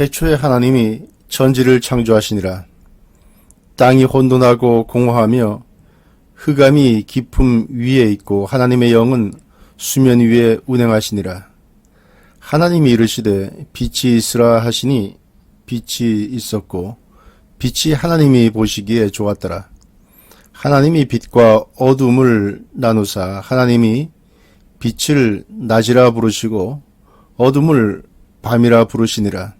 태초에 하나님이 천지를 창조하시니라. 땅이 혼돈하고 공허하며 흑암이 깊음 위에 있고 하나님의 영은 수면 위에 운행하시니라. 하나님이 이르시되 빛이 있으라 하시니 빛이 있었고 빛이 하나님이 보시기에 좋았더라. 하나님이 빛과 어둠을 나누사 하나님이 빛을 낮이라 부르시고 어둠을 밤이라 부르시니라.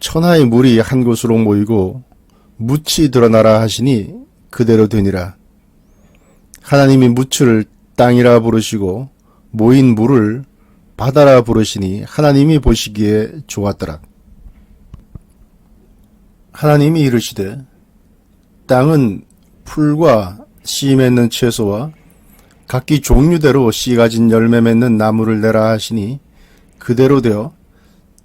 천하의 물이 한 곳으로 모이고 묻이 드러나라 하시니 그대로 되니라. 하나님이 묻을 땅이라 부르시고 모인 물을 바다라 부르시니 하나님이 보시기에 좋았더라. 하나님이 이르시되 땅은 풀과 씨 맺는 채소와 각기 종류대로 씨 가진 열매 맺는 나무를 내라 하시니 그대로 되어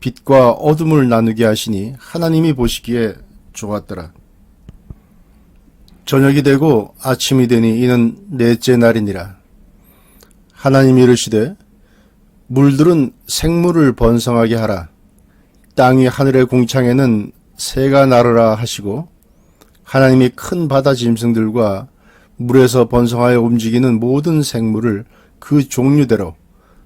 빛과 어둠을 나누게 하시니 하나님이 보시기에 좋았더라. 저녁이 되고 아침이 되니 이는 넷째 날이니라. 하나님이 이르시되 물들은 생물을 번성하게 하라. 땅이 하늘의 궁창에는 새가 나르라 하시고 하나님이 큰 바다 짐승들과 물에서 번성하여 움직이는 모든 생물을 그 종류대로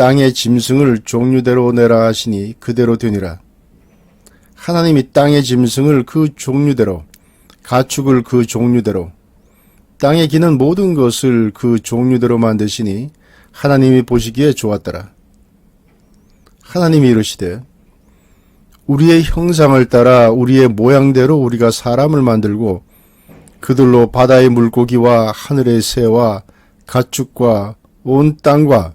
땅의 짐승을 종류대로 내라 하시니 그대로 되니라. 하나님이 땅의 짐승을 그 종류대로 가축을 그 종류대로 땅에 기는 모든 것을 그 종류대로 만드시니 하나님이 보시기에 좋았더라. 하나님이 이르시되 우리의 형상을 따라 우리의 모양대로 우리가 사람을 만들고 그들로 바다의 물고기와 하늘의 새와 가축과 온 땅과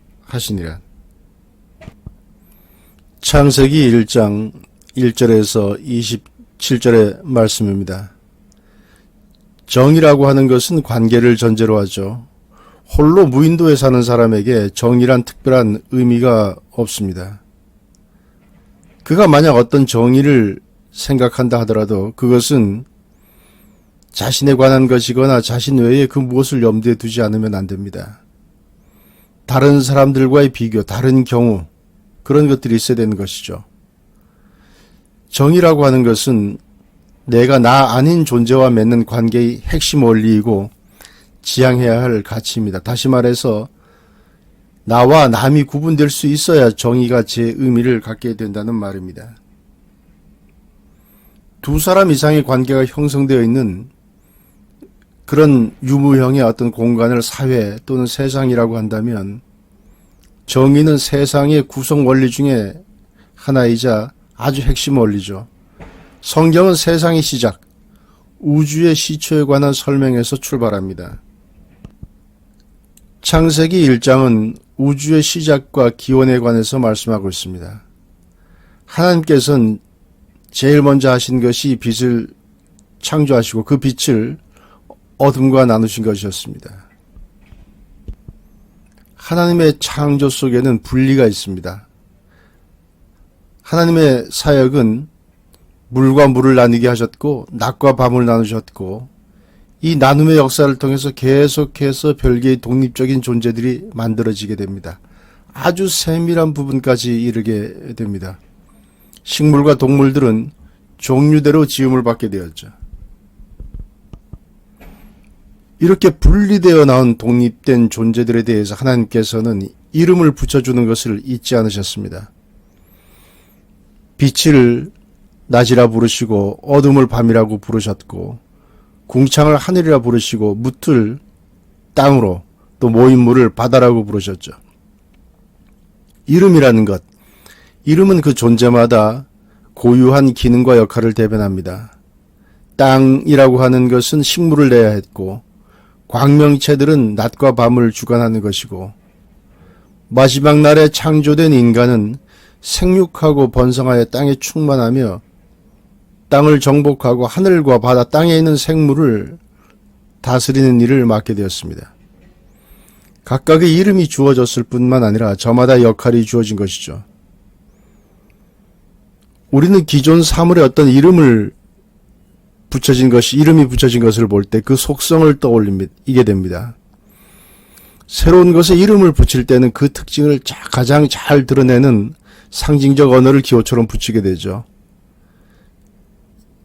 하시니라. 창세기 1장 1절에서 27절의 말씀입니다. 정이라고 하는 것은 관계를 전제로 하죠. 홀로 무인도에 사는 사람에게 정의란 특별한 의미가 없습니다. 그가 만약 어떤 정의를 생각한다 하더라도 그것은 자신에 관한 것이거나 자신 외에 그 무엇을 염두에 두지 않으면 안 됩니다. 다른 사람들과의 비교, 다른 경우, 그런 것들이 있어야 되는 것이죠. 정의라고 하는 것은 내가 나 아닌 존재와 맺는 관계의 핵심 원리이고 지향해야 할 가치입니다. 다시 말해서 나와 남이 구분될 수 있어야 정의가 제 의미를 갖게 된다는 말입니다. 두 사람 이상의 관계가 형성되어 있는 그런 유무형의 어떤 공간을 사회 또는 세상이라고 한다면 정의는 세상의 구성 원리 중에 하나이자 아주 핵심 원리죠. 성경은 세상의 시작, 우주의 시초에 관한 설명에서 출발합니다. 창세기 1장은 우주의 시작과 기원에 관해서 말씀하고 있습니다. 하나님께서는 제일 먼저 하신 것이 빛을 창조하시고 그 빛을 어둠과 나누신 것이었습니다. 하나님의 창조 속에는 분리가 있습니다. 하나님의 사역은 물과 물을 나누게 하셨고 낮과 밤을 나누셨고 이 나눔의 역사를 통해서 계속해서 별개의 독립적인 존재들이 만들어지게 됩니다. 아주 세밀한 부분까지 이르게 됩니다. 식물과 동물들은 종류대로 지음을 받게 되었죠. 이렇게 분리되어 나온 독립된 존재들에 대해서 하나님께서는 이름을 붙여주는 것을 잊지 않으셨습니다. 빛을 낮이라 부르시고 어둠을 밤이라고 부르셨고 궁창을 하늘이라 부르시고 묻을 땅으로 또 모인 물을 바다라고 부르셨죠. 이름이라는 것, 이름은 그 존재마다 고유한 기능과 역할을 대변합니다. 땅이라고 하는 것은 식물을 내야 했고 광명체들은 낮과 밤을 주관하는 것이고 마지막 날에 창조된 인간은 생육하고 번성하여 땅에 충만하며 땅을 정복하고 하늘과 바다 땅에 있는 생물을 다스리는 일을 맡게 되었습니다. 각각의 이름이 주어졌을 뿐만 아니라 저마다 역할이 주어진 것이죠. 우리는 기존 사물에 어떤 이름을 붙여진 것이 이름이 붙여진 것을 볼 때 그 속성을 떠올리게 됩니다. 새로운 것에 이름을 붙일 때는 그 특징을 가장 잘 드러내는 상징적 언어를 기호처럼 붙이게 되죠.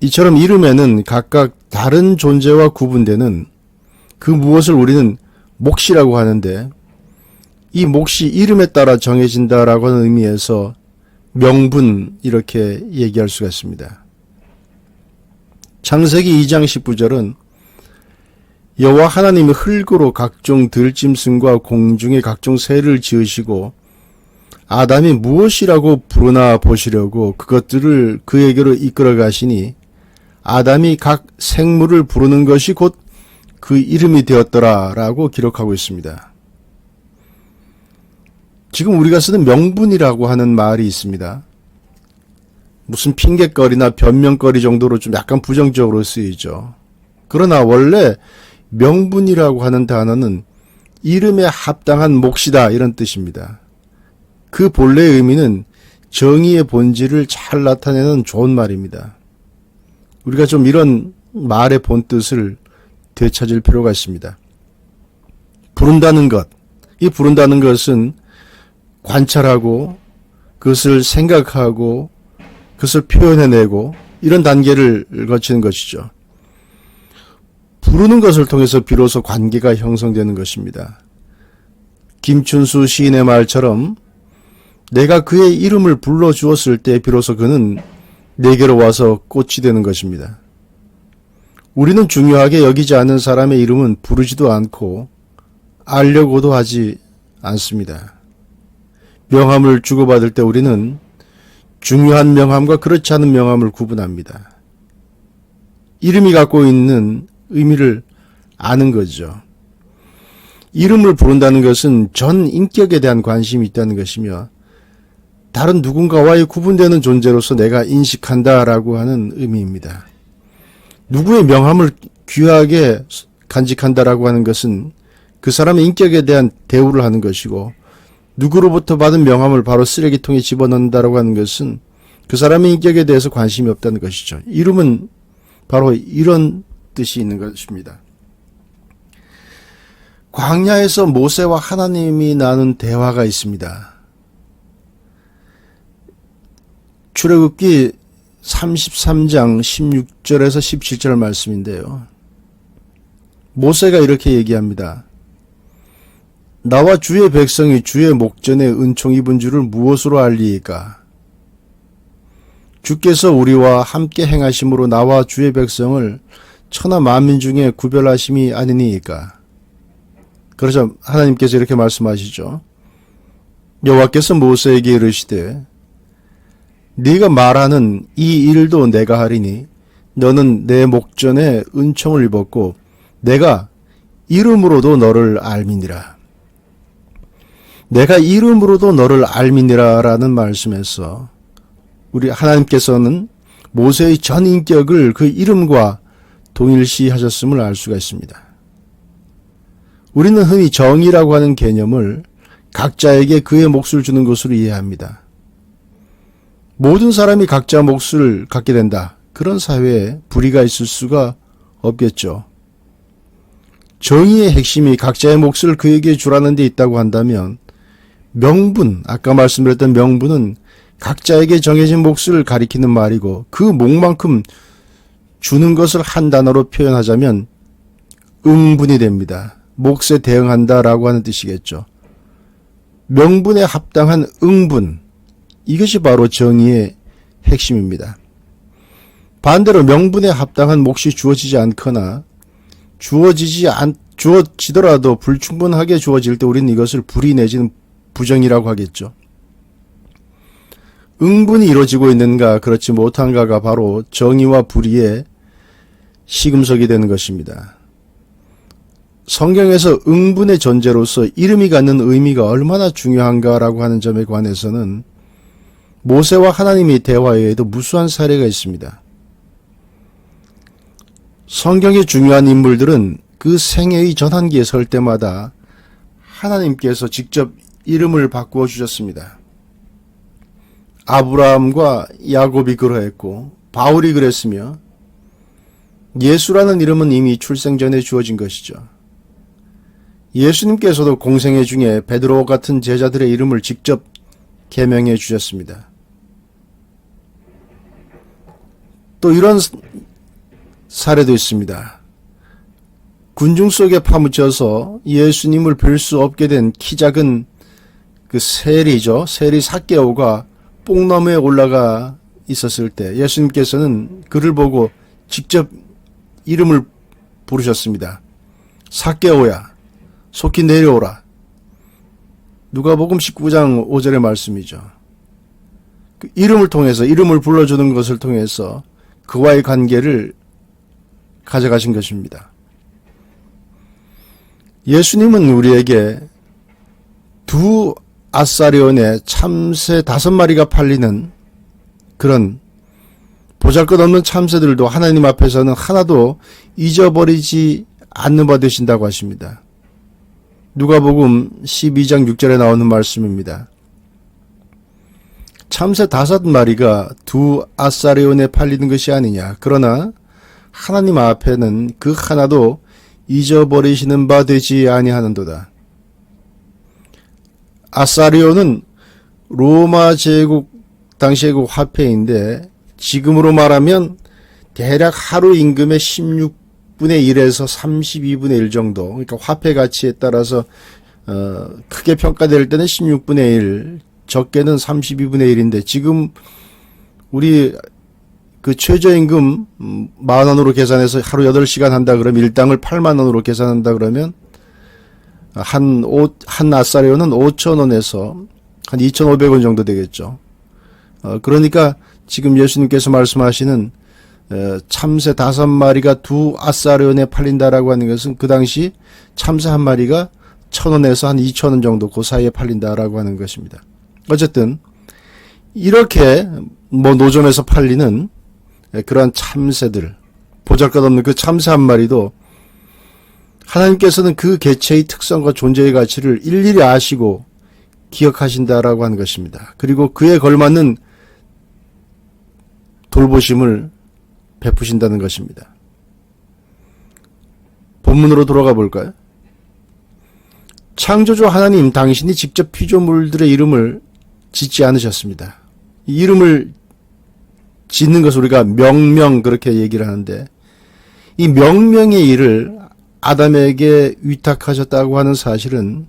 이처럼 이름에는 각각 다른 존재와 구분되는 그 무엇을 우리는 몫이라고 하는데 이 몫이 이름에 따라 정해진다라고 하는 의미에서 명분 이렇게 얘기할 수가 있습니다. 창세기 2장 19절은 여호와 하나님이 흙으로 각종 들짐승과 공중의 각종 새를 지으시고 아담이 무엇이라고 부르나 보시려고 그것들을 그에게로 이끌어 가시니 아담이 각 생물을 부르는 것이 곧 그 이름이 되었더라라고 기록하고 있습니다. 지금 우리가 쓰는 명분이라고 하는 말이 있습니다. 무슨 핑계거리나 변명거리 정도로 좀 약간 부정적으로 쓰이죠. 그러나 원래 명분이라고 하는 단어는 이름에 합당한 몫이다 이런 뜻입니다. 그 본래의 의미는 정의의 본질을 잘 나타내는 좋은 말입니다. 우리가 좀 이런 말의 본 뜻을 되찾을 필요가 있습니다. 부른다는 것, 이 부른다는 것은 관찰하고 그것을 생각하고 그것을 표현해내고 이런 단계를 거치는 것이죠. 부르는 것을 통해서 비로소 관계가 형성되는 것입니다. 김춘수 시인의 말처럼 내가 그의 이름을 불러주었을 때 비로소 그는 내게로 와서 꽃이 되는 것입니다. 우리는 중요하게 여기지 않는 사람의 이름은 부르지도 않고 알려고도 하지 않습니다. 명함을 주고받을 때 우리는 중요한 명함과 그렇지 않은 명함을 구분합니다. 이름이 갖고 있는 의미를 아는 거죠. 이름을 부른다는 것은 전 인격에 대한 관심이 있다는 것이며 다른 누군가와의 구분되는 존재로서 내가 인식한다라고 하는 의미입니다. 누구의 명함을 귀하게 간직한다라고 하는 것은 그 사람의 인격에 대한 대우를 하는 것이고 누구로부터 받은 명함을 바로 쓰레기통에 집어넣는다라고 하는 것은 그 사람의 인격에 대해서 관심이 없다는 것이죠. 이름은 바로 이런 뜻이 있는 것입니다. 광야에서 모세와 하나님이 나눈 대화가 있습니다. 출애굽기 33장 16절에서 17절 말씀인데요. 모세가 이렇게 얘기합니다. 나와 주의 백성이 주의 목전에 은총 입은 줄을 무엇으로 알리이까? 주께서 우리와 함께 행하심으로 나와 주의 백성을 천하 만민 중에 구별하심이 아니니이까? 그러자 하나님께서 이렇게 말씀하시죠. 여호와께서 모세에게 이르시되 네가 말하는 이 일도 내가 하리니 너는 내 목전에 은총을 입었고 내가 이름으로도 너를 알미니라. 내가 이름으로도 너를 알미니라라는 말씀에서 우리 하나님께서는 모세의 전 인격을 그 이름과 동일시하셨음을 알 수가 있습니다. 우리는 흔히 정의라고 하는 개념을 각자에게 그의 몫을 주는 것으로 이해합니다. 모든 사람이 각자 몫을 갖게 된다. 그런 사회에 불의가 있을 수가 없겠죠. 정의의 핵심이 각자의 몫을 그에게 주라는 데 있다고 한다면 명분, 아까 말씀드렸던 명분은 각자에게 정해진 몫을 가리키는 말이고 그 몫만큼 주는 것을 한 단어로 표현하자면 응분이 됩니다. 몫에 대응한다 라고 하는 뜻이겠죠. 명분에 합당한 응분, 이것이 바로 정의의 핵심입니다. 반대로 명분에 합당한 몫이 주어지지 않거나 주어지지 않, 주어지더라도 불충분하게 주어질 때 우리는 이것을 불이 내지는 부정이라고 하겠죠. 응분이 이루어지고 있는가 그렇지 못한가가 바로 정의와 불의의 시금석이 되는 것입니다. 성경에서 응분의 존재로서 이름이 갖는 의미가 얼마나 중요한가라고 하는 점에 관해서는 모세와 하나님의 대화에도 무수한 사례가 있습니다. 성경의 중요한 인물들은 그 생애의 전환기에 설 때마다 하나님께서 직접 이름을 바꾸어 주셨습니다. 아브라함과 야곱이 그러했고 바울이 그랬으며 예수라는 이름은 이미 출생 전에 주어진 것이죠. 예수님께서도 공생애 중에 베드로 같은 제자들의 이름을 직접 개명해 주셨습니다. 또 이런 사례도 있습니다. 군중 속에 파묻혀서 예수님을 뵐 수 없게 된 키 작은 그 세리죠. 세리 사개오가 뽕나무에 올라가 있었을 때 예수님께서는 그를 보고 직접 이름을 부르셨습니다. 사개오야, 속히 내려오라. 누가복음 19장 5절의 말씀이죠. 그 이름을 통해서 이름을 불러주는 것을 통해서 그와의 관계를 가져가신 것입니다. 예수님은 우리에게 두 아사리온의 참새 다섯 마리가 팔리는 그런 보잘것없는 참새들도 하나님 앞에서는 하나도 잊어버리지 않는 바 되신다고 하십니다. 누가복음 12장 6절에 나오는 말씀입니다. 참새 다섯 마리가 두 아사리온에 팔리는 것이 아니냐. 그러나 하나님 앞에는 그 하나도 잊어버리시는 바 되지 아니하는도다. 아사리온은 로마 제국 당시의 그 화폐인데 지금으로 말하면 대략 하루 임금의 16분의 1에서 32분의 1 정도. 그러니까 화폐 가치에 따라서 어, 크게 평가될 때는 16분의 1, 적게는 32분의 1인데 지금 우리 그 최저임금 음, 만 원으로 계산해서 하루 8시간 한다 그러면 일당을 8만 원으로 계산한다 그러면 한, 오, 한 아싸리오는 5천 원에서 한 2,500원 정도 되겠죠. 어, 그러니까 지금 예수님께서 말씀하시는 어, 참새 다섯 마리가 두 아싸리온에 팔린다라고 하는 것은 그 당시 참새 한 마리가 천 원에서 한 이천 원 정도 그 사이에 팔린다라고 하는 것입니다. 어쨌든 이렇게 뭐 노점에서 팔리는 그러한 참새들 보잘것없는 그 참새 한 마리도 하나님께서는 그 개체의 특성과 존재의 가치를 일일이 아시고 기억하신다라고 하는 것입니다. 그리고 그에 걸맞는 돌보심을 베푸신다는 것입니다. 본문으로 돌아가 볼까요? 창조주 하나님 당신이 직접 피조물들의 이름을 짓지 않으셨습니다. 이 이름을 짓는 것을 우리가 명명 그렇게 얘기를 하는데 이 명명의 일을 아담에게 위탁하셨다고 하는 사실은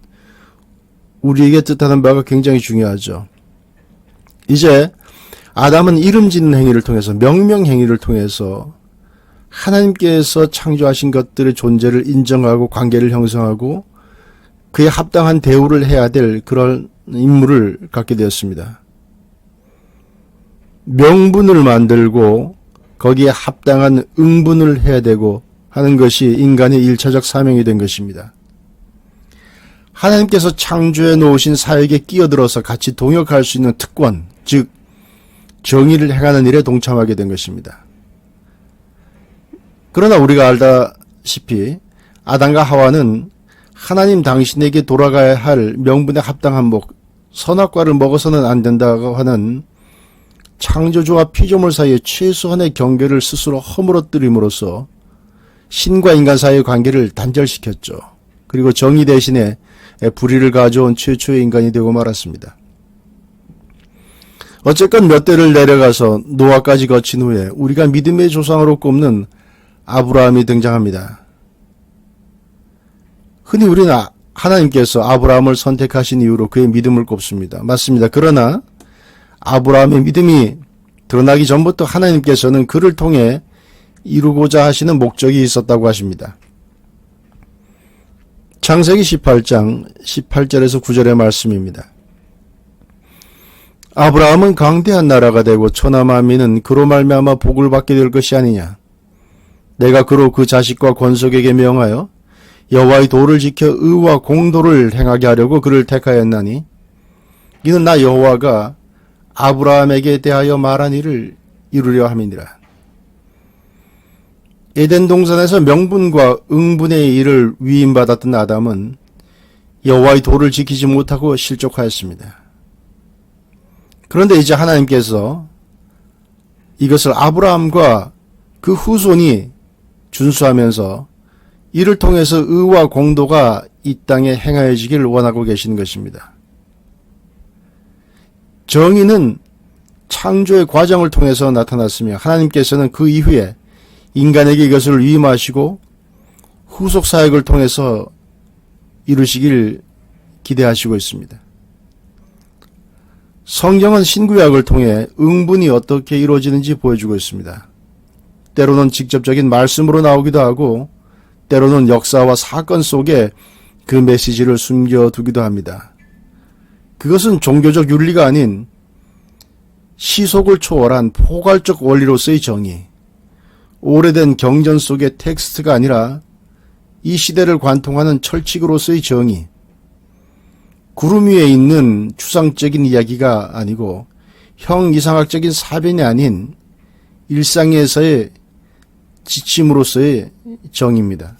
우리에게 뜻하는 바가 굉장히 중요하죠. 이제 아담은 이름 짓는 행위를 통해서 명명 행위를 통해서 하나님께서 창조하신 것들의 존재를 인정하고 관계를 형성하고 그에 합당한 대우를 해야 될 그런 임무를 갖게 되었습니다. 명분을 만들고 거기에 합당한 응분을 해야 되고 하는 것이 인간의 일차적 사명이 된 것입니다. 하나님께서 창조해 놓으신 사역에 끼어들어서 같이 동역할 수 있는 특권, 즉 정의를 행하는 일에 동참하게 된 것입니다. 그러나 우리가 알다시피 아담과 하와는 하나님 당신에게 돌아가야 할 명분에 합당한 목, 선악과를 먹어서는 안 된다고 하는 창조주와 피조물 사이의 최소한의 경계를 스스로 허물어뜨림으로써 신과 인간 사이의 관계를 단절시켰죠. 그리고 정의 대신에 불의를 가져온 최초의 인간이 되고 말았습니다. 어쨌건 몇 대를 내려가서 노아까지 거친 후에 우리가 믿음의 조상으로 꼽는 아브라함이 등장합니다. 흔히 우리는 아- 하나님께서 아브라함을 선택하신 이유로 그의 믿음을 꼽습니다. 맞습니다. 그러나 아브라함의 믿음이 드러나기 전부터 하나님께서는 그를 통해 이루고자 하시는 목적이 있었다고 하십니다. 창세기 18장 18절에서 9절의 말씀입니다. 아브라함은 강대한 나라가 되고 천하 만민은 그로 말미암아 복을 받게 될 것이 아니냐. 내가 그로 그 자식과 권속에게 명하여 여호와의 도를 지켜 의와 공도를 행하게 하려고 그를 택하였나니 이는 나 여호와가 아브라함에게 대하여 말한 일을 이루려 함이니라. 에덴 동산에서 명분과 응분의 일을 위임받았던 아담은 여호와의 도를 지키지 못하고 실족하였습니다. 그런데 이제 하나님께서 이것을 아브라함과 그 후손이 준수하면서 이를 통해서 의와 공도가 이 땅에 행하여지기를 원하고 계시는 것입니다. 정의는 창조의 과정을 통해서 나타났으며 하나님께서는 그 이후에 인간에게 이것을 위임하시고 후속 사역을 통해서 이루시길 기대하시고 있습니다. 성경은 신구약을 통해 응분이 어떻게 이루어지는지 보여주고 있습니다. 때로는 직접적인 말씀으로 나오기도 하고 때로는 역사와 사건 속에 그 메시지를 숨겨두기도 합니다. 그것은 종교적 윤리가 아닌 시속을 초월한 포괄적 원리로서의 정의, 오래된 경전 속의 텍스트가 아니라 이 시대를 관통하는 철칙으로서의 정의, 구름 위에 있는 추상적인 이야기가 아니고 형 이상학적인 사변이 아닌 일상에서의 지침으로서의 정의입니다.